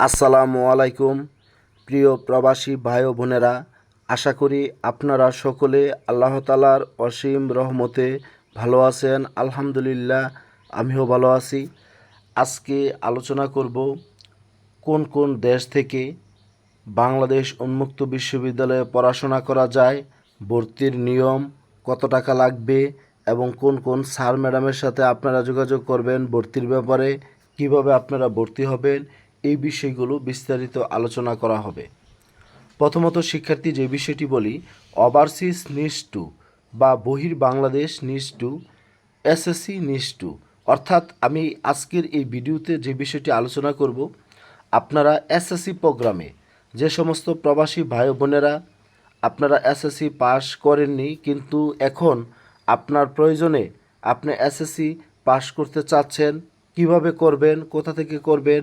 আসসালামু আলাইকুম, প্রিয় প্রবাসী ভাই বোনেরা। আশা করি আপনারা সকলে আল্লাহ তালার অসীম রহমতে ভালো আছেন। আলহামদুলিল্লাহ, আমিও ভালো আছি। আজকে আলোচনা করব কোন কোন দেশ থেকে বাংলাদেশ উন্মুক্ত বিশ্ববিদ্যালয়ে পড়াশোনা করা যায়, ভর্তির নিয়ম কত টাকা লাগবে এবং কোন কোন স্যার ম্যাডামের সাথে আপনারা যোগাযোগ করবেন ভর্তির ব্যাপারে, কীভাবে আপনারা ভর্তি হবেন এই বিষয়গুলো বিস্তারিত আলোচনা করা হবে। প্রথমত শিক্ষার্থী যে বিষয়টি বলি ওভারসিজ নিস টু বা বহির বাংলাদেশ নিস টু এসএসসি নিস টু। অর্থাৎ আমি আজকের এই ভিডিওতে যে বিষয়টি আলোচনা করব, আপনারা এসএসসি প্রোগ্রামে যে সমস্ত প্রবাসী ভাই বোনেরা আপনারা এসএসসি পাস করেননি, কিন্তু এখন আপনার প্রয়োজনে আপনি এসএসসি পাস করতে চাচ্ছেন, কীভাবে করবেন, কোথা থেকে করবেন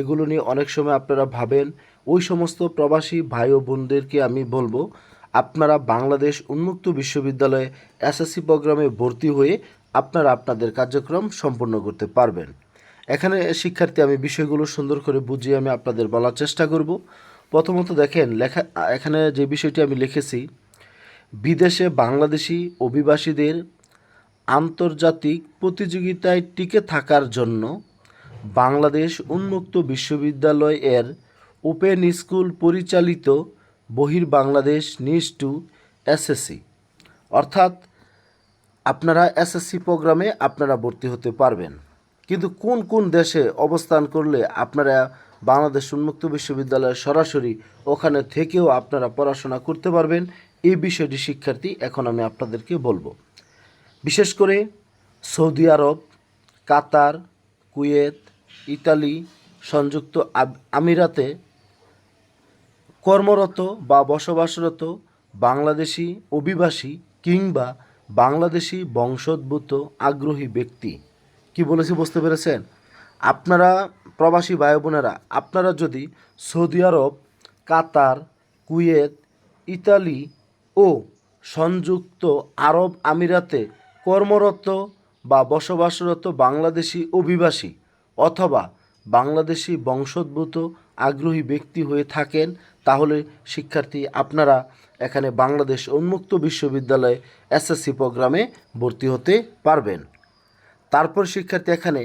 এগুলো নিয়ে অনেক সময় আপনারা ভাবেন, ওই সমস্ত প্রবাসী ভাই ও বোনদেরকে আমি বলব, আপনারা বাংলাদেশ উন্মুক্ত বিশ্ববিদ্যালয়ে এসএসসি প্রোগ্রামে ভর্তি হয়ে আপনারা আপনাদের কার্যক্রম সম্পন্ন করতে পারবেন। এখানে শিক্ষার্থী আমি বিষয়গুলো সুন্দর করে বুঝিয়ে আমি আপনাদের বলার চেষ্টা করব। প্রথমত দেখেন, লেখা, এখানে যে বিষয়টি আমি লিখেছি, বিদেশে বাংলাদেশি অভিবাসীদের আন্তর্জাতিক প্রতিযোগিতায় টিকে থাকার জন্য বাংলাদেশ উন্মুক্ত বিশ্ববিদ্যালয় এর ওপেন স্কুল পরিচালিত বহির বাংলাদেশ নিস টু এসএসসি। অর্থাৎ আপনারা এসএসসি প্রোগ্রামে আপনারা ভর্তি হতে পারবেন। কিন্তু কোন কোন দেশে অবস্থান করলে আপনারা বাংলাদেশ উন্মুক্ত বিশ্ববিদ্যালয়ে সরাসরি ওখানে থেকেও আপনারা পড়াশোনা করতে পারবেন এই বিষয়টি শিক্ষার্থী, এখন আমি আপনাদেরকে বলব। বিশেষ করে Saudi Arab, Qatar Kuwait, Italy, সংযুক্ত আমিরাতে কর্মরত বা বসবাসরত বাংলাদেশি, অভিবাসী কিংবা বাংলাদেশি বংশোদ্ভূত আগ্রহী ব্যক্তি। কি বলেছি বুঝতে পেরেছেন? আপনারা প্রবাসী ভাই বোনেরা আপনারা যদি Saudi Arab, Qatar, Kuwait, Italy ও সংযুক্ত আরব আমিরাতে কর্মরত বা বসবাসরত বাংলাদেশি অভিবাসী অথবা বাংলাদেশি বংশোদ্ভূত আগ্রহী ব্যক্তি হয়ে থাকেন, তাহলে শিক্ষার্থী আপনারা এখানে বাংলাদেশ উন্মুক্ত বিশ্ববিদ্যালয়ে এসএসসি প্রোগ্রামে ভর্তি হতে পারবেন। তারপর শিক্ষার্থী এখানে,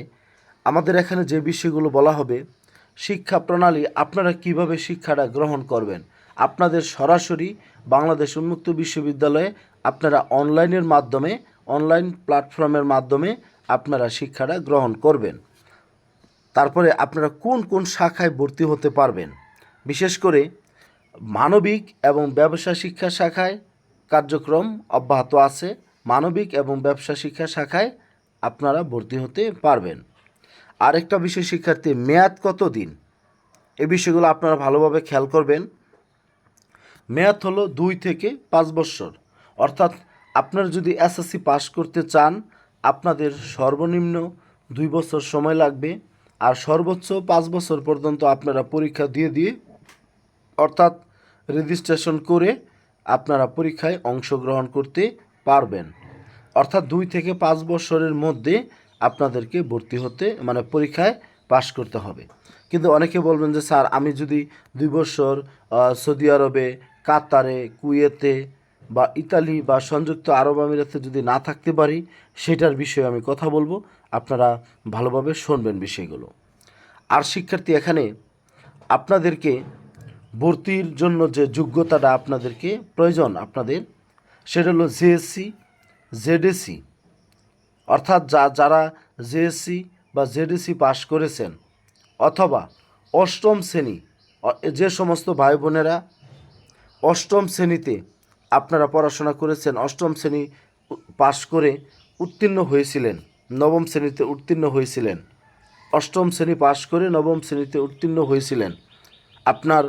আমাদের এখানে যে বিষয়গুলো বলা হবে, শিক্ষা প্রণালী আপনারা কীভাবে শিক্ষাটা গ্রহণ করবেন? আপনাদের সরাসরি বাংলাদেশ উন্মুক্ত বিশ্ববিদ্যালয়ে আপনারা অনলাইনের মাধ্যমে অনলাইন প্ল্যাটফর্মের মাধ্যমে আপনারা শিক্ষাটা গ্রহণ করবেন। তারপরে আপনারা কোন কোন শাখায় ভর্তি হতে পারবেন? বিশেষ করে মানবিক এবং ব্যবসা শিক্ষা শাখায় কার্যক্রম অব্যাহত আছে। মানবিক এবং ব্যবসা শিক্ষা শাখায় আপনারা ভর্তি হতে পারবেন। আরেকটা বিষয়, শিক্ষার্থী, মেয়াদ কত দিন এ বিষয়গুলো আপনারা ভালোভাবে খেয়াল করবেন। মেয়াদ হলো দুই থেকে পাঁচ বছর। অর্থাৎ আপনারা যদি এসএসসি পাস করতে চান, আপনাদের সর্বনিম্ন দুই বছর সময় লাগবে। আর সর্বোচ্চ পাঁচ বছর পর্যন্ত আপনারা পরীক্ষা দিয়ে দিয়ে, অর্থাৎ রেজিস্ট্রেশন করে আপনারা পরীক্ষায় অংশগ্রহণ করতে পারবেন। অর্থাৎ দুই থেকে পাঁচ বছরের মধ্যে আপনাদেরকে ভর্তি হতে মানে পরীক্ষায় পাশ করতে হবে। কিন্তু অনেকে বলবেন যে, স্যার, আমি যদি দুই বছর সৌদি আরবে, কাতারে, কুয়েতে বা ইতালি বা সংযুক্ত আরব আমিরাতে যদি না থাকতে পারি, সেটার বিষয়ে আমি কথা বলব। আপনারা ভালোভাবে শুনবেন বিষয়গুলো। আর শিক্ষার্থী, এখানে আপনাদেরকে ভর্তির জন্য যে যোগ্যতাটা আপনাদেরকে প্রয়োজন আপনাদের, সেটা হলো জেএসসি জেডএসসি অর্থাৎ যা, যারা জেএসসি বা জেডিসি পাশ করেছেন, অথবা অষ্টম শ্রেণি যে সমস্ত ভাই বোনেরা অষ্টম শ্রেণীতে আপনারা পড়াশোনা করেছেন, অষ্টম শ্রেণি পাশ করে উত্তীর্ণ হয়েছিলেন, নবম শ্রেণীতে উত্তীর্ণ হয়েছিলেন। অষ্টম শ্রেণি পাশ করে নবম শ্রেণীতে উত্তীর্ণ হয়েছিলেন। আপনার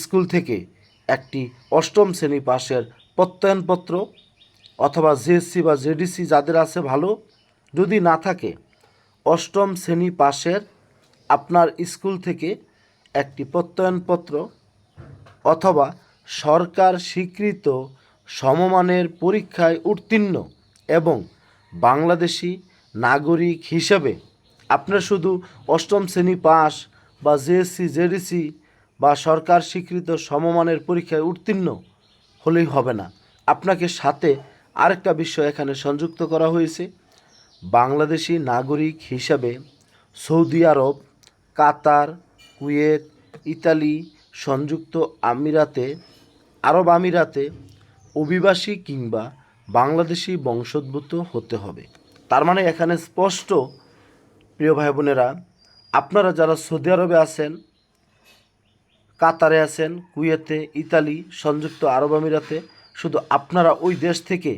স্কুল থেকে একটি অষ্টম শ্রেণি পাশের প্রত্যয়নপত্র অথবা জেএসসি বা জেডিসি যাদের আছে ভালো, যদি না থাকে, অষ্টম শ্রেণি পাশের আপনার স্কুল থেকে একটি প্রত্যয়নপত্র অথবা সরকার স্বীকৃত সমমানের পরীক্ষায় উত্তীর্ণ এবং বাংলাদেশি নাগরিক হিসেবে আপনার শুধু অষ্টম শ্রেণি পাস বা জেএসসি, জেডিসি বা সরকার স্বীকৃত সমমানের পরীক্ষায় উত্তীর্ণ হলেই হবে না। আপনাকে সাথে আরেকটা বিষয় এখানে সংযুক্ত করা হয়েছে। বাংলাদেশি নাগরিক হিসাবে Saudi Arab, Qatar, Kuwait, Italy, সংযুক্ত আমিরাতে আরব আমিরাতে অভিবাসী কিংবা বাংলাদেশি বংশোদ্ভূত হতে হবে। তার মানে এখানে স্পষ্ট, প্রিয় ভাই বোনেরা আপনারা যারা সৌদি আরবে আছেন, কাতারে আছেন, কুয়েতে, ইতালি, সংযুক্ত আরব আমিরাতে, শুধু আপনারা ওই দেশ থেকে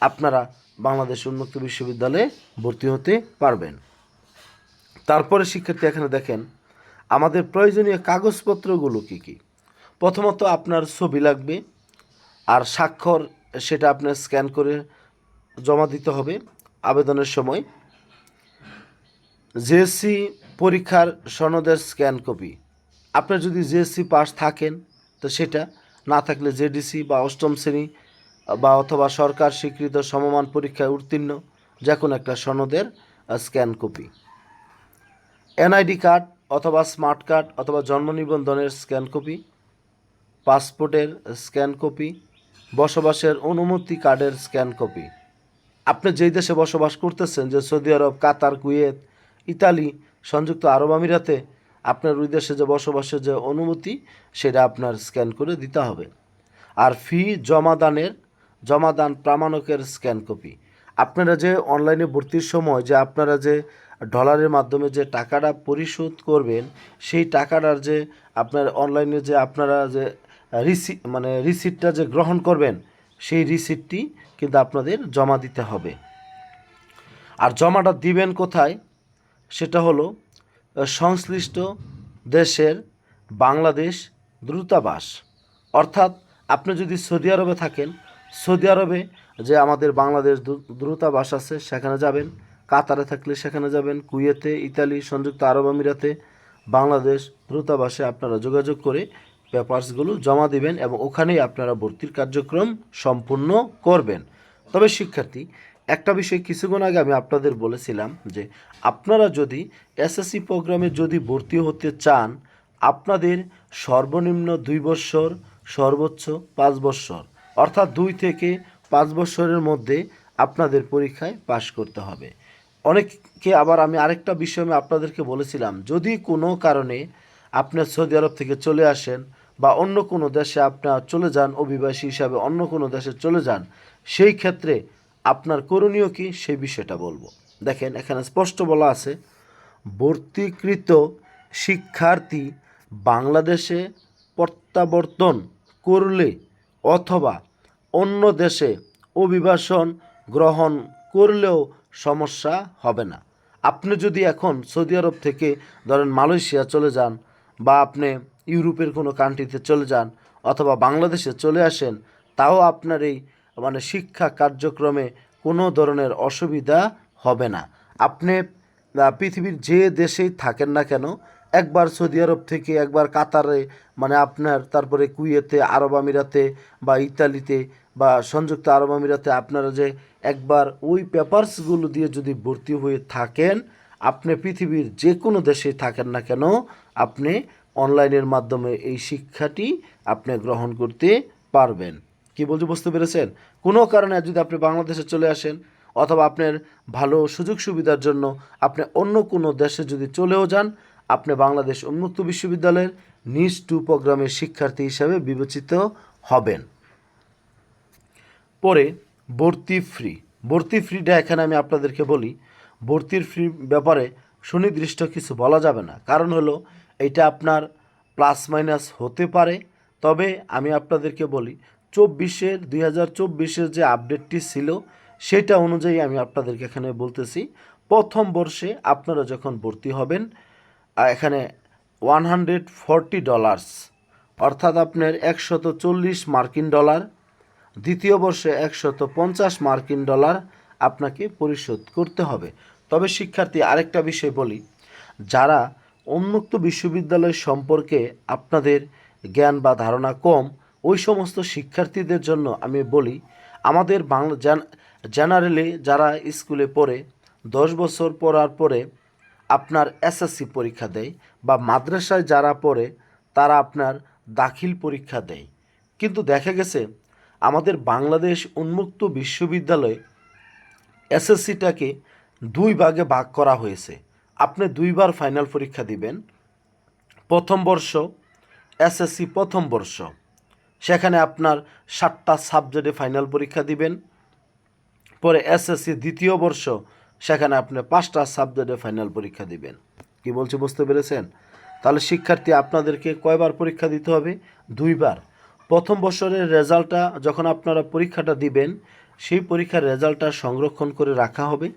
আপনারা বাংলাদেশ উন্মুক্ত বিশ্ববিদ্যালয়ে ভর্তি হতে পারবেন। তারপরে শিক্ষার্থী এখানে দেখেন, আমাদের প্রয়োজনীয় কাগজপত্রগুলো কী কী? প্রথমত আপনার ছবি লাগবে আর স্বাক্ষর সেটা আপনার স্ক্যান করে জমা দিতে হবে আবেদনের সময়। জেএসসি পরীক্ষার সনদের স্ক্যান কপি। আপনার যদি জেএসসি পাস থাকেন, তো সেটা না থাকলে জেডিসি বা অষ্টম শ্রেণি বা অথবা সরকার স্বীকৃত সমমান পরীক্ষায় উত্তীর্ণ যে কোনো একটা সনদের স্ক্যান কপি। এনআইডি কার্ড অথবা স্মার্ট কার্ড অথবা জন্ম নিবন্ধনের স্ক্যান কপি। পাসপোর্টের স্ক্যান কপি, বসবাসের অনুমতি কার্ডের স্ক্যান কপি। আপনি যেই দেশে বসবাস করতেছেন, যে Saudi Arab, Qatar, Kuwait, Italy, সংযুক্ত আরব আমিরাতে, আপনার ওই দেশে যে বসবাসের যে অনুমতি, সেটা আপনার স্ক্যান করে দিতে হবে। আর ফি, জমাদানের, জমাদান প্রামাণকের স্ক্যান কপি। আপনারা যে অনলাইনে ভর্তির সময় যে আপনারা যে ডলারের মাধ্যমে যে টাকাটা পরিশোধ করবেন, সেই টাকাটার যে আপনার অনলাইনে যে আপনারা যে রিসি মানে রিসিপ্টটা যে গ্রহণ করবেন, সেই রিসিপ্টটি কিন্তু আপনাদের জমা দিতে হবে। আর জমাটা দিবেন কোথায়? সেটা হলো, সংশ্লিষ্ট দেশের বাংলাদেশ দ্রুতাবাস অর্থাৎ আপনি যদি সৌদি আরবে থাকেন, সৌদি আরবে যে আমাদের বাংলাদেশ দ্রুতাবাস আছে, সেখানে যাবেন। কাতারে থাকলে সেখানে যাবেন। কুয়েতে, ইতালি, সংযুক্ত আরব আমিরাতে বাংলাদেশ দূতাবাসে আপনারা যোগাযোগ করে পেপারসগুলো জমা দিবেন এবং ওখানেই আপনারা ভর্তির কার্যক্রম সম্পূর্ণ করবেন। তবে শিক্ষার্থী, একটা বিষয় কিছুক্ষণ আগে আমি আপনাদের বলেছিলাম যে আপনারা যদি এসএসসি প্রোগ্রামে যদি ভর্তি হতে চান, আপনাদের সর্বনিম্ন দুই বৎসর, সর্বোচ্চ পাঁচ বৎসর, অর্থাৎ দুই থেকে পাঁচ বৎসরের মধ্যে আপনাদের পরীক্ষায় পাশ করতে হবে। অনেককে আবার আমি আরেকটা বিষয় আমি আপনাদেরকে বলেছিলাম, যদি কোনো কারণে আপনার সৌদি আরব থেকে চলে আসেন বা অন্য কোনো দেশে আপনার চলে যান, অভিবাসী হিসাবে অন্য কোনো দেশে চলে যান, সেই ক্ষেত্রে আপনার করণীয় কি? সেই বিষয়টা বলব। দেখেন, এখানে স্পষ্ট বলা আছে, ভর্তিকৃত শিক্ষার্থী বাংলাদেশে প্রত্যাবর্তন করলে অথবা অন্য দেশে অভিবাসন গ্রহণ করলেও সমস্যা হবে না। আপনি যদি এখন সৌদি আরব থেকে ধরেন মালয়েশিয়া চলে যান বা আপনি ইউরোপের কোনো কান্ট্রিতে চলে যান অথবা বাংলাদেশে চলে আসেন, তাও আপনার এই মানে শিক্ষা কার্যক্রমে কোনো ধরনের অসুবিধা হবে না। আপনি পৃথিবীর যে দেশেই থাকেন না কেন, একবার সৌদি আরব থেকে একবার কাতারে মানে আপনার, তারপরে কুয়েতে, আরব আমিরাতে বা ইতালিতে বা সংযুক্ত আরব আমিরাতে আপনারা যে একবার ওই পেপারসগুলো দিয়ে যদি ভর্তি হয়ে থাকেন আপনি পৃথিবীর যে কোনো দেশে থাকেন না কেন, আপনি অনলাইনের মাধ্যমে এই শিক্ষাটি আপনি গ্রহণ করতে পারবেন। কি বলছি বুঝতে পেরেছেন? কোনো কারণে যদি আপনি বাংলাদেশে চলে আসেন, অথবা আপনার ভালো সুযোগ সুবিধার জন্য আপনি অন্য কোনো দেশে যদি চলেও যান, আপনি বাংলাদেশ উন্মুক্ত বিশ্ববিদ্যালয়ের নিজ টু প্রোগ্রামের শিক্ষার্থী হিসাবে বিবেচিত হবেন। পরে ভর্তি ফ্রি। ভর্তি ফ্রিটা এখানে আমি আপনাদেরকে বলি ভর্তির ফ্রি ব্যাপারে সুনির্দিষ্ট কিছু বলা যাবে না। কারণ হলো, এটা আপনার প্লাস মাইনাস হতে পারে। তবে আমি আপনাদেরকে বলি, চব্বিশের, দুই হাজার চব্বিশের যে আপডেটটি ছিল, সেটা অনুযায়ী আমি আপনাদেরকে এখানে বলতেছি, প্রথম বর্ষে আপনারা যখন ভর্তি হবেন এখানে ওয়ান হান্ড্রেড ফর্টি ডলার্স অর্থাৎ আপনার একশত চল্লিশ মার্কিন ডলার। দ্বিতীয় বর্ষে একশত পঞ্চাশ মার্কিন ডলার আপনাকে পরিশোধ করতে হবে। তবে শিক্ষার্থী, আরেকটা বিষয় বলি। যারা উন্মুক্ত বিশ্ববিদ্যালয় সম্পর্কে আপনাদের জ্ঞান বা ধারণা কম, ওই সমস্ত শিক্ষার্থীদের জন্য আমি বলি, আমাদের বাংলা জেনারেলি যারা স্কুলে পড়ে, দশ বছর পড়ার পরে আপনার এসএসসি পরীক্ষা দেয় বা মাদ্রাসায় যারা পড়ে, তারা আপনার দাখিল পরীক্ষা দেয়। কিন্তু দেখা গেছে, আমাদের বাংলাদেশ উন্মুক্ত বিশ্ববিদ্যালয়ে এসএসসিটাকে দুই ভাগে ভাগ করা হয়েছে। আপনি দুইবার ফাইনাল পরীক্ষা দিবেন। প্রথম বর্ষ এসএসসি প্রথম বর্ষ। সেখানে আপনার সাতটা সাবজেক্টে ফাইনাল পরীক্ষা দিবেন। পরে এসএসসি দ্বিতীয় বর্ষ, সেখানে আপনি পাঁচটা সাবজেক্টে ফাইনাল পরীক্ষা দিবেন। কি বলছি বুঝতে পেরেছেন? তাহলে শিক্ষার্থী আপনাদেরকে কয়বার পরীক্ষা দিতে হবে? দুইবার। প্রথম বছরের রেজাল্টটা যখন আপনারা পরীক্ষাটা দিবেন, সেই পরীক্ষার রেজাল্টটা সংরক্ষণ করে রাখা হবে।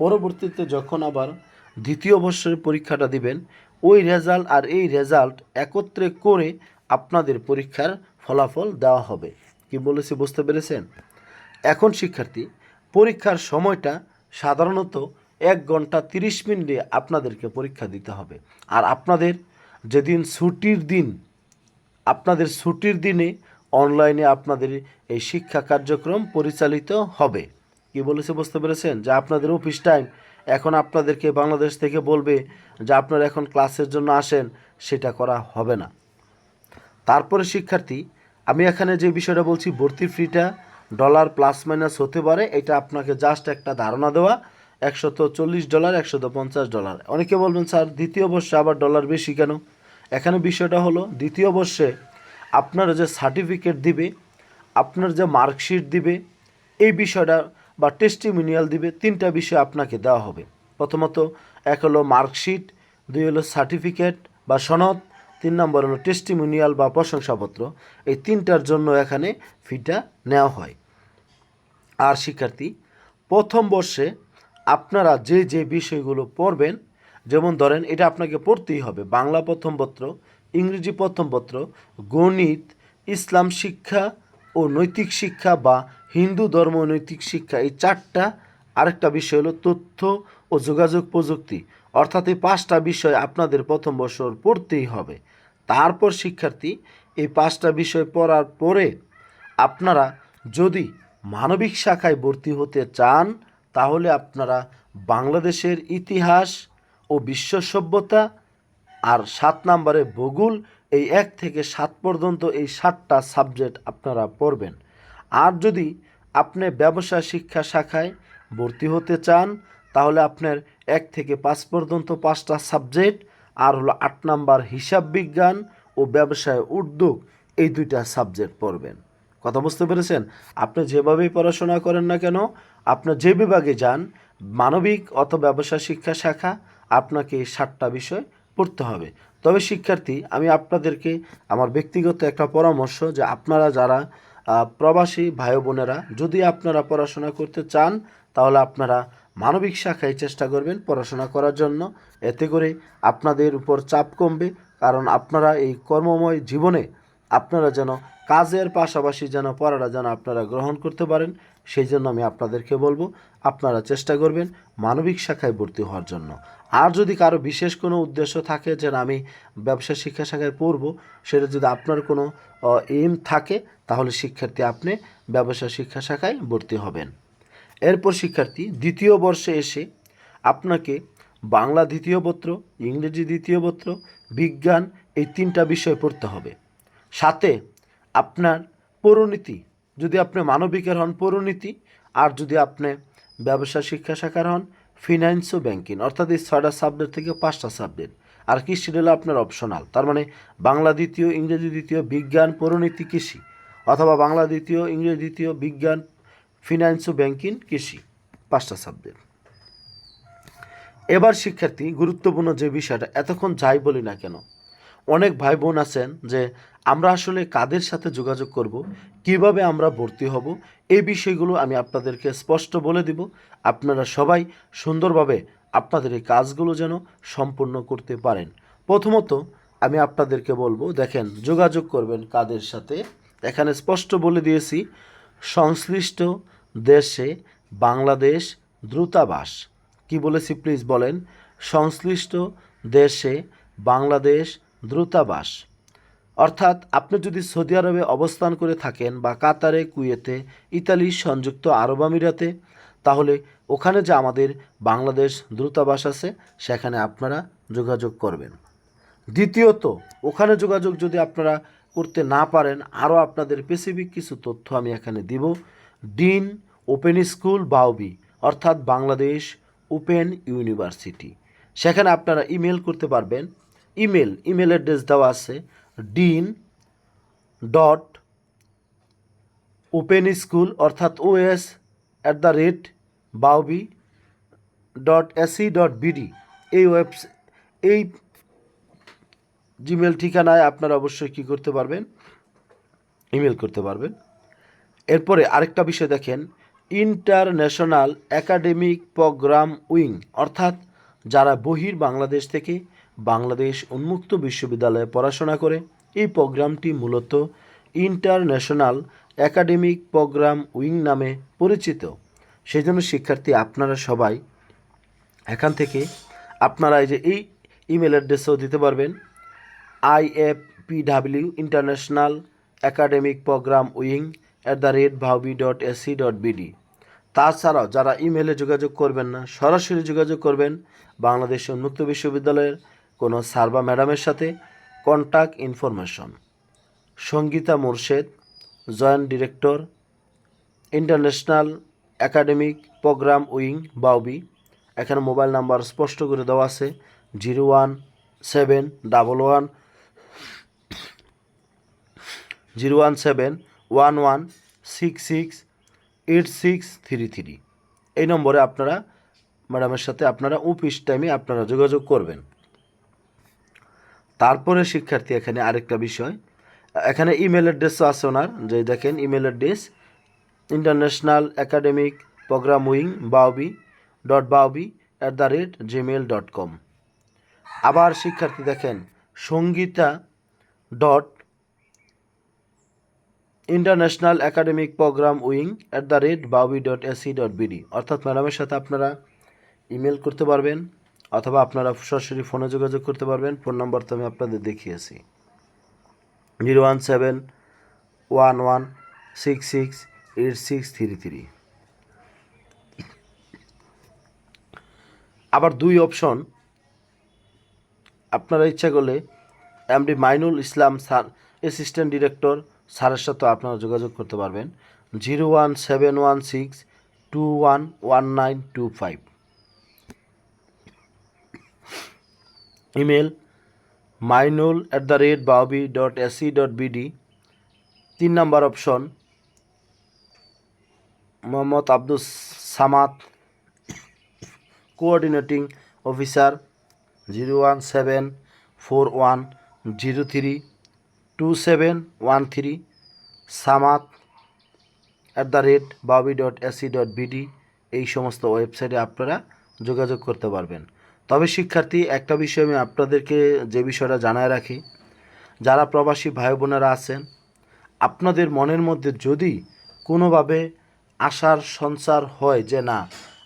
পরবর্তীতে যখন আবার দ্বিতীয় বর্ষের পরীক্ষাটা দিবেন, ওই রেজাল্ট আর এই রেজাল্ট একত্রে করে আপনাদের পরীক্ষার ফলাফল দেওয়া হবে। কি বলেছি বুঝতে পেরেছেন? এখন শিক্ষার্থী, পরীক্ষার সময়টা সাধারণত এক ঘণ্টা তিরিশ মিনিটে আপনাদেরকে পরীক্ষা দিতে হবে। আর আপনাদের যেদিন ছুটির দিন, আপনাদের ছুটির দিনে অনলাইনে আপনাদের এই শিক্ষা কার্যক্রম পরিচালিত হবে। কি বলেছে বুঝতে পেরেছেন? যে আপনাদের অফিস টাইম এখন আপনাদেরকে বাংলাদেশ থেকে বলবে যে আপনারা এখন ক্লাসের জন্য আসেন, সেটা করা হবে না। তারপরে শিক্ষার্থী, আমি এখানে যে বিষয়টা বলছি, ভর্তি ফিটা ডলার প্লাস মাইনাস হতে পারে, এটা আপনাকে জাস্ট একটা ধারণা দেওয়া, একশত চল্লিশ ডলার একশত পঞ্চাশ ডলার অনেকে বলবেন, স্যার, দ্বিতীয় বর্ষে আবার ডলার বেশি কেন? এখানে বিষয়টা হলো, দ্বিতীয় বর্ষে আপনার যে সার্টিফিকেট দিবে, আপনার যে মার্কশিট দিবে, এই বিষয়টা বা টেস্টিমিনিয়াল দিবে, তিনটা বিষয় আপনাকে দেওয়া হবে। প্রথমত, এক হলো মার্কশিট, দুই হলো সার্টিফিকেট বা সনদ, তিন নম্বর হলো টেস্টিমিনিয়াল বা প্রশংসাপত্র। এই তিনটার জন্য এখানে ফিটা নেওয়া হয়। আর শিক্ষার্থী, প্রথম বর্ষে আপনারা যে যে বিষয়গুলো পড়বেন, যেমন ধরেন এটা আপনাকে পড়তেই হবে, বাংলা প্রথম পত্র, ইংরেজি প্রথম পত্র, গণিত, ইসলাম শিক্ষা ও নৈতিক শিক্ষা বা হিন্দু ধর্ম নৈতিক শিক্ষা, এই চারটা আরেকটা বিষয় হলো তথ্য ও যোগাযোগ প্রযুক্তি। অর্থাৎ এই পাঁচটা বিষয় আপনাদের প্রথম বছর পড়তেই হবে। তারপর শিক্ষার্থী, এই পাঁচটা বিষয় পড়ার পরে আপনারা যদি মানবিক শাখায় ভর্তি হতে চান, তাহলে আপনারা বাংলাদেশের ইতিহাস ও বিশ্ব সভ্যতা আর সাত নম্বরে ভূগোল, এই এক থেকে সাত পর্যন্ত এই সাতটা সাবজেক্ট আপনারা পড়বেন। আর যদি আপনি ব্যবসা শিক্ষা শাখায় ভর্তি হতে চান, তাহলে আপনার এক থেকে পাঁচ পর্যন্ত পাঁচটা সাবজেক্ট, আর হলো আট নাম্বার হিসাব বিজ্ঞান ও ব্যবসায় উদ্যোগ এই দুইটা সাবজেক্ট পড়বেন। কথা বুঝতে পেরেছেন? আপনি যেভাবেই পড়াশোনা করেন না কেন আপনার যে বিভাগে যান, মানবিক অথবা ব্যবসা শিক্ষা শাখা, আপনাকে সাতটা বিষয় পড়তে হবে। তবে শিক্ষার্থী, আমি আপনাদেরকে, আমার ব্যক্তিগত একটা পরামর্শ যে আপনারা যারা প্রবাসী ভাই বোনেরা, যদি আপনারা পড়াশোনা করতে চান, তাহলে আপনারা মানবিক শাখায় চেষ্টা করবেন পড়াশোনা করার জন্য। এতে করে আপনাদের উপর চাপ কমবে, কারণ আপনারা এই কর্মময় জীবনে আপনারা যেন কাজের পাশাপাশি যেন পড়াটা যেন আপনারা গ্রহণ করতে পারেন, সেই জন্য আমি আপনাদেরকে বলব, আপনারা চেষ্টা করবেন মানবিক শাখায় ভর্তি হওয়ার জন্য। আর যদি কারও বিশেষ কোনো উদ্দেশ্য থাকে যে আমি ব্যবসা শিক্ষা শাখায় পড়ব, সেটা যদি আপনার কোনো এম থাকে, তাহলে শিক্ষার্থী আপনি ব্যবসা শিক্ষা শাখায় ভর্তি হবেন। এরপর শিক্ষার্থী, দ্বিতীয় বর্ষে এসে আপনাকে বাংলা দ্বিতীয় পত্র, ইংরেজি দ্বিতীয় পত্র, বিজ্ঞান, এই তিনটা বিষয় পড়তে হবে। সাথে আপনার পৌরনীতি, যদি আপনি মানবিকের হন পৌরনীতি, আর যদি আপনি ব্যবসা শিক্ষা শাখার হন ফিনান্স ও ব্যাংকিং, অর্থাৎ এই ছয়টা সাবজেক্ট থেকে পাঁচটা সাবজেক্ট। আর কৃষি হলো আপনার অপশনাল তার মানে বাংলা দ্বিতীয়, ইংরেজি দ্বিতীয় বিজ্ঞান, পৌরনীতি, কৃষি, অথবা বাংলা দ্বিতীয়, ইংরেজি দ্বিতীয় বিজ্ঞান ফিনান্স ও ব্যাংকিং, কৃষি, পাঁচটা সাবজেক্ট। এবার শিক্ষার্থী, গুরুত্বপূর্ণ যে বিষয়টা, এতক্ষণ যাই বলি না কেন, অনেক ভাই বোন আছেন যে আমরা আসলে কাদের সাথে যোগাযোগ করব, কীভাবে আমরা ভর্তি হব, এই বিষয়গুলো আমি আপনাদেরকে স্পষ্ট বলে দিব। আপনারা সবাই সুন্দরভাবে আপনাদের এই কাজগুলো যেন সম্পূর্ণ করতে পারেন। প্রথমত আমি আপনাদেরকে বলব, দেখেন যোগাযোগ করবেন কাদের সাথে। এখানে স্পষ্ট বলে দিয়েছি, সংশ্লিষ্ট দেশে বাংলাদেশ দ্রুতাবাস কি বলেছি প্লিজ বলেন? সংশ্লিষ্ট দেশে বাংলাদেশ দূতাবাস। অর্থাৎ আপনি যদি সৌদি আরবে অবস্থান করে থাকেন বা কাতারে, কুয়েতে, ইতালি, সংযুক্ত আরব আমিরাতে, তাহলে ওখানে যে আমাদের বাংলাদেশ দূতাবাস আছে, সেখানে আপনারা যোগাযোগ করবেন। দ্বিতীয়ত, ওখানে যোগাযোগ যদি আপনারা করতে না পারেন, আরও আপনাদের স্পেসিফিক কিছু তথ্য আমি এখানে দিব। ডিন, ওপেন স্কুল, বাউবি, অর্থাৎ বাংলাদেশ ওপেন ইউনিভার্সিটি। সেখানে আপনারা ইমেল করতে পারবেন। ইমেল ইমেল অ্যাড্রেস দেওয়া আছে। ডিন ডট ওপেন স্কুল অর্থাৎ OS at the rate Baubi dot AC dot BD এই ওয়েবস এই জিমেল ঠিকানায় আপনারা অবশ্যই কী করতে পারবেন? ইমেল করতে পারবেন। এরপরে আরেকটা বিষয় দেখেন ইন্টারন্যাশনাল একাডেমিক প্রোগ্রাম উইং অর্থাৎ যারা বহির বাংলাদেশ থেকে বাংলাদেশ উন্মুক্ত বিশ্ববিদ্যালয়ে পড়াশোনা করে। এই প্রোগ্রামটি মূলত ইন্টারন্যাশনাল একাডেমিক প্রোগ্রাম উইং নামে পরিচিত। সেই জন্য শিক্ষার্থী আপনারা সবাই এখান থেকে আপনারা এই যে এই ইমেল অ্যাড্রেসও দিতে পারবেন। I F P W international academic programme wing at the rate Baubi dot AC dot BD তাছাড়াও যারা ইমেলে যোগাযোগ করবেন না, সরাসরি যোগাযোগ করবেন বাংলাদেশ উন্মুক্ত বিশ্ববিদ্যালয়ের কোনো স্যার বা ম্যাডামের সাথে contact information Sangita Morshed, joint director, international academic programme wing, Baubi. এখানে মোবাইল নাম্বার স্পষ্ট করে দেওয়া আছে, zero one seven double one, zero one seven one one six six eight six three three. এই নম্বরে আপনারা ম্যাডামের সাথে আপনারা অফিস টাইমে আপনারা যোগাযোগ করবেন। তারপরে শিক্ষার্থী এখানে আরেকটা বিষয়, এখানে ইমেল অ্যাড্রেসও আছে ওনার, যে দেখেন email address international academic programme wing Baubi dot Baubi at the rate Gmail dot com আবার শিক্ষার্থী দেখেন, Sangita dot international academic programme wing at the rate Baubi dot AC dot BD অর্থাৎ ম্যাডামের সাথে আপনারা ইমেল করতে পারবেন। অথবা আপনারা সরাসরি ফোনে যোগাযোগ করতে পারবেন। ফোন নাম্বার তো আমি আপনাদের দেখিয়েছি। Zero one seven one one six six eight six three three. আবার দুই অপশন। আপনারা ইচ্ছা করলে MD Mainul Islam sir, assistant director স্যারের সাথে আপনারা যোগাযোগ করতে পারবেন। Zero one seven one six two one one nine two five. Email Mainul at the rate Baubi dot AC dot BD তিন number option, Mohammad Abdul Samad coordinating officer zero one seven four one zero three two seven one three Samad at the rate Baubi dot AC dot BD এই সমস্ত ওয়েবসাইটে আপনারা যোগাযোগ করতে পারবেন। তবে শিক্ষার্থী, একটা বিষয় আমি আপনাদেরকে যে বিষয়টা জানায় রাখি, যারা প্রবাসী ভাই বোনেরা আছেন, আপনাদের মনের মধ্যে যদি কোনোভাবে আশার সঞ্চার হয় যে না,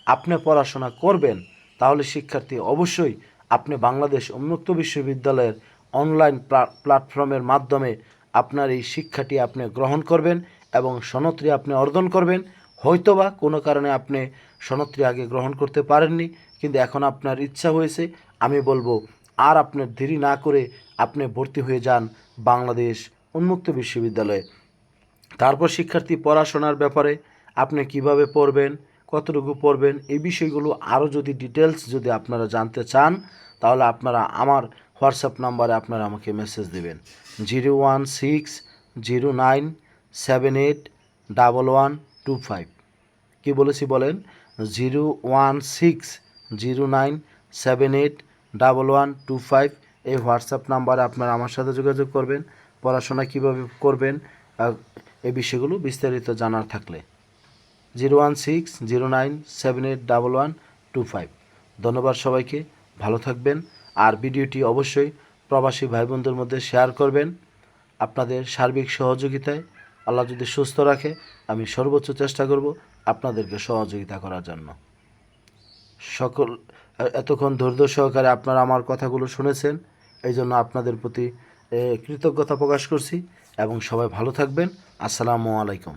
আপনি পড়াশোনা করবেন, তাহলে শিক্ষার্থী অবশ্যই আপনি বাংলাদেশ উন্মুক্ত বিশ্ববিদ্যালয়ের অনলাইন প্ল্যাটফর্মের মাধ্যমে আপনার এই শিক্ষাটি আপনি গ্রহণ করবেন এবং সনত্রী আপনি অর্জন করবেন। হয়তোবা কোনো কারণে আপনি সনত্রী আগে গ্রহণ করতে পারেননি, কিন্তু এখন আপনার ইচ্ছা হয়েছে, আমি বলব, আর আপনার দেরি না করে আপনি ভর্তি হয়ে যান বাংলাদেশ উন্মুক্ত বিশ্ববিদ্যালয়ে। তারপর শিক্ষার্থী পড়াশোনার ব্যাপারে আপনি কীভাবে পড়বেন, কতটুকু পড়বেন, এই বিষয়গুলো আরও যদি ডিটেলস যদি আপনারা জানতে চান, তাহলে আপনারা আমার হোয়াটসঅ্যাপ নাম্বারে আপনারা আমাকে মেসেজ দেবেন। Zero one six zero nine seven eight double one two five. কী বলেছি বলেন? Zero one six, zero nine, seven eight, double one, two five এই হোয়াটসঅ্যাপ নাম্বারে আপনারা আমার সাথে যোগাযোগ করবেন, পড়াশোনা কীভাবে করবেন এই বিষয়গুলো বিস্তারিত জানার থাকলে। Zero one six, zero nine, seven eight, double one, two five. ধন্যবাদ সবাইকে, ভালো থাকবেন, আর ভিডিওটি অবশ্যই প্রবাসী ভাই বোনদের মধ্যে শেয়ার করবেন। আপনাদের সার্বিক সহযোগিতায় আল্লাহ যদি সুস্থ রাখে, আমি সর্বোচ্চ চেষ্টা করব আপনাদেরকে সহযোগিতা করার জন্য। সকল, এতক্ষণ ধৈর্য সহকারে আপনারা আমার কথাগুলো শুনেছেন এই জন্য আপনাদের প্রতি কৃতজ্ঞতা প্রকাশ করছি, এবং সবাই ভালো থাকবেন। আসসালামু আলাইকুম।